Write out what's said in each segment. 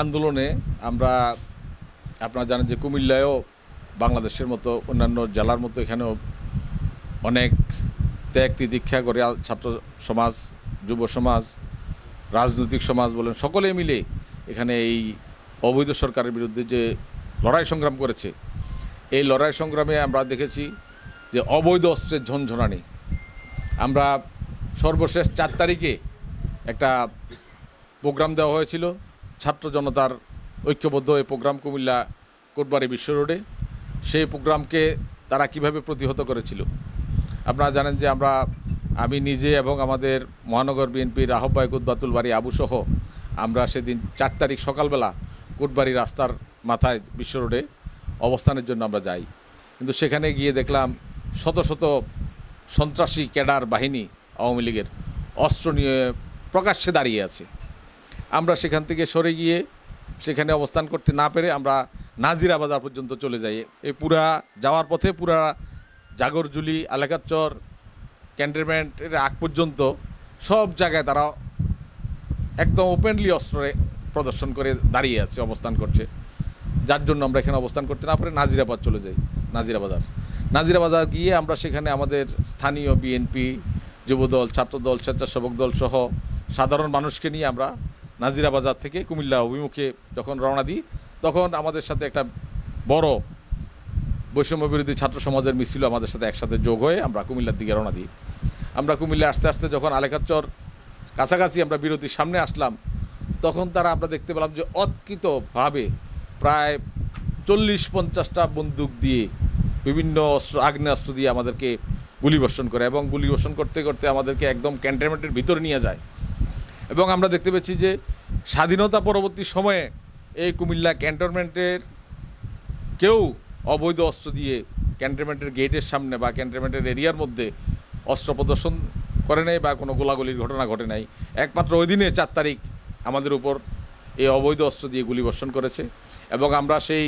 আন্দোলনে আমরা, আপনারা জানেন যে কুমিল্লায়ও বাংলাদেশের মতো অন্যান্য জেলার মতো এখানেও অনেক ত্যাগ তিদীক্ষা করে ছাত্র সমাজ, যুব সমাজ, রাজনৈতিক সমাজ বলেন, সকলে মিলে এখানে এই অবৈধ সরকারের বিরুদ্ধে যে লড়াই সংগ্রাম করেছে, এই লড়াই সংগ্রামে আমরা দেখেছি যে অবৈধ অস্ত্রের ঝনঝনানি। আমরা সর্বশেষ চার তারিখে একটা প্রোগ্রাম দেওয়া হয়েছিল। ছাত্র জনতার ঐক্যবদ্ধ এই প্রোগ্রাম কুমিল্লা কোটবাড়ি বিশ্ব রোডে, সেই প্রোগ্রামকে তারা কীভাবে প্রতিহত করেছিল? আপনারা জানেন যে আমরা, আমি নিজে এবং আমাদের মহানগর বিএনপির আহ্বায়ক উদ্বাতুল বাড়ি আবু সহ, আমরা সেদিন চার তারিখ সকালবেলা কোটবাড়ি রাস্তার মাথায় বিশ্ব রোডে অবস্থানের জন্য আমরা যাই। কিন্তু সেখানে গিয়ে দেখলাম শত শত সন্ত্রাসী ক্যাডার বাহিনী আওয়ামী লীগের অস্ত্র নিয়ে প্রকাশ্যে দাঁড়িয়ে আছে। আমরা সেখান থেকে সরে গিয়ে সেখানে অবস্থান করতে না পেরে আমরা নাজিরা বাজার পর্যন্ত চলে যাই। এই পুরা যাওয়ার পথে পুরা জাগরজুলি আলেকাচর ক্যান্টনমেন্টের আগ পর্যন্ত সব জায়গায় তারা একদম ওপেনলি অস্ত্রে প্রদর্শন করে দাঁড়িয়ে আছে, অবস্থান করছে। যার জন্য আমরা এখানে অবস্থান করতে না পারে নাজিরাবাদ চলে যাই, নাজিরা বাজার। নাজিরা বাজার গিয়ে আমরা সেখানে আমাদের স্থানীয় বিএনপি, যুবদল, ছাত্রদল, স্বেচ্ছাসেবক দল সহ সাধারণ মানুষকে নিয়ে আমরা নাজিরা বাজার থেকে কুমিল্লা অভিমুখে যখন রওনা দিই, তখন আমাদের সাথে একটা বড় বৈষম্য বিরোধী ছাত্র সমাজের মিছিল আমাদের সাথে একসাথে যোগ হয়ে আমরা কুমিল্লার দিকে রওনা দিই। আমরা কুমিল্লা আস্তে আস্তে যখন আলেকাচর কাছাকাছি আমরা বিরতির সামনে আসলাম, তখন তারা আমরা দেখতে পেলাম যে অৎকৃতভাবে প্রায় চল্লিশ পঞ্চাশটা বন্দুক দিয়ে বিভিন্ন অস্ত্র, আগ্নেয়াস্ত্র দিয়ে আমাদেরকে গুলিবর্ষণ করে এবং গুলিবর্ষণ করতে করতে আমাদেরকে একদম ক্যান্টনমেন্টের ভিতরে নিয়ে যায়। এবং আমরা দেখতে পেয়েছি যে স্বাধীনতা পরবর্তী সময়ে এই কুমিল্লা ক্যান্টনমেন্টের কেউ অবৈধ অস্ত্র দিয়ে ক্যান্টনমেন্টের গেটের সামনে বা ক্যান্টনমেন্টের এরিয়ার মধ্যে অস্ত্র প্রদর্শন করে নাই বা কোনো গোলাগুলির ঘটনা ঘটে নাই। একমাত্র ওই দিনে চার তারিখ আমাদের উপর এই অবৈধ অস্ত্র দিয়ে গুলিবর্ষণ করেছে এবং আমরা সেই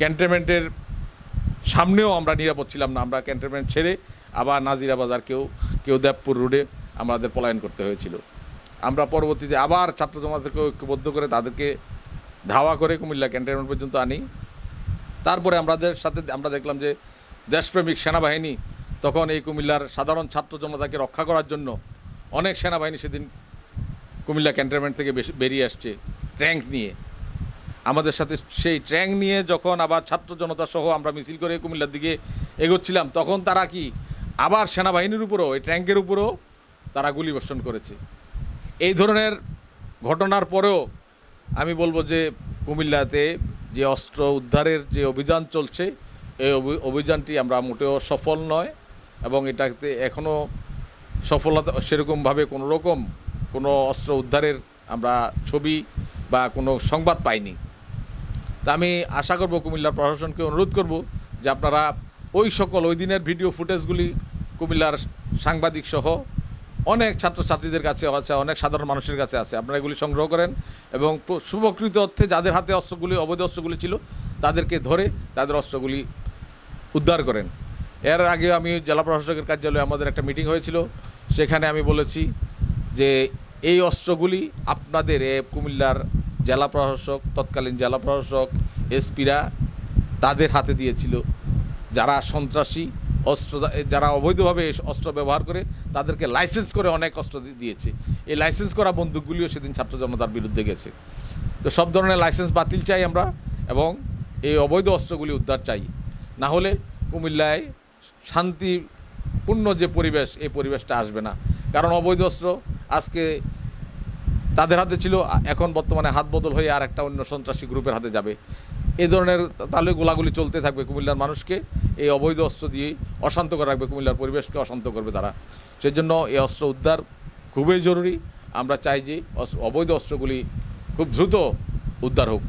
ক্যান্টনমেন্টের সামনেও আমরা নিরাপদ ছিলাম না। আমরা ক্যান্টনমেন্ট ছেড়ে আবার নাজিরা বাজার কেউ কেউ দেবপুর রোডে আমাদের পলায়ন করতে হয়েছিল। আমরা পরবর্তীতে আবার ছাত্র জমাদেরকে ঐক্যবদ্ধ করে তাদেরকে ধাওয়া করে কুমিল্লা ক্যান্টনমেন্ট পর্যন্ত আনি। তারপরে আমাদের সাথে আমরা দেখলাম যে দেশপ্রেমিক সেনাবাহিনী তখন এই কুমিল্লার সাধারণ ছাত্র জনতাকে রক্ষা করার জন্য অনেক সেনাবাহিনী সেদিন কুমিল্লা ক্যান্টনমেন্ট থেকে বেরিয়ে আসছে ট্যাঙ্ক নিয়ে। আমাদের সাথে সেই ট্যাঙ্ক নিয়ে যখন আবার ছাত্র জনতা সহ আমরা মিছিল করে কুমিল্লার দিকে এগোচ্ছিলাম, তখন তারা কি আবার সেনাবাহিনীর উপরও, এই ট্যাঙ্কের উপরও তারা গুলিবর্ষণ করেছে। এই ধরনের ঘটনার পরেও আমি বলব যে কুমিল্লাতে যে অস্ত্র উদ্ধারের যে অভিযান চলছে, এই অভি- অভিযানটি আমরা মোটেও সফল নয় এবং এটাতে এখনও সফলতা, সেরকমভাবে কোনো রকম কোনো অস্ত্র উদ্ধারের আমরা ছবি বা কোনো সংবাদ পাইনি। তা আমি আশা করব কুমিল্লার প্রশাসনকে অনুরোধ করব যে আপনারা ওই সকল, ওই দিনের ভিডিও ফুটেজগুলি কুমিল্লার সাংবাদিক সহ অনেক ছাত্রছাত্রীদের কাছে আছে, অনেক সাধারণ মানুষের কাছে আছে। আপনারা এগুলি সংগ্রহ করেন এবং শুভকৃত অর্থে যাদের হাতে অস্ত্রগুলি, অবৈধ অস্ত্রগুলি ছিল, তাদেরকে ধরে তাদের অস্ত্রগুলি উদ্ধার করেন। এর আগে আমি জেলা প্রশাসকের কার্যালয়ে আমাদের একটা মিটিং হয়েছিল, সেখানে আমি বলেছি যে এই অস্ত্রগুলি আপনাদের এ কুমিল্লার জেলা প্রশাসক, তৎকালীন জেলা প্রশাসক, এসপিরা তাদের হাতে দিয়েছিল। যারা সন্ত্রাসী অস্ত্র যারা অবৈধভাবে অস্ত্র ব্যবহার করে, তাদেরকে লাইসেন্স করে অনেক অস্ত্র দিয়েছে। এই লাইসেন্স করা বন্দুকগুলিও সেদিন ছাত্র জনতার বিরুদ্ধে গেছে। তো সব ধরনের লাইসেন্স বাতিল চাই আমরা এবং এই অবৈধ অস্ত্রগুলি উদ্ধার চাই। না হলে কুমিল্লায় শান্তিপূর্ণ যে পরিবেশ, এই পরিবেশটা আসবে না। কারণ অবৈধ অস্ত্র আজকে তাদের হাতে ছিল এখন বর্তমানে হাত বদল হয়ে আর একটা অন্য সন্ত্রাসী গ্রুপের হাতে যাবে। এই ধরনের তাহলে গোলাগুলি চলতে থাকবে কুমিল্লার মানুষকে, এই অবৈধ অস্ত্র দিয়ে অশান্ত করে রাখবে কুমিল্লার পরিবেশকে অশান্ত করবে তারা। সেজন্য এই অস্ত্র উদ্ধার খুবই জরুরি। আমরা চাই যে অবৈধ অস্ত্রগুলি খুব দ্রুত উদ্ধার হোক।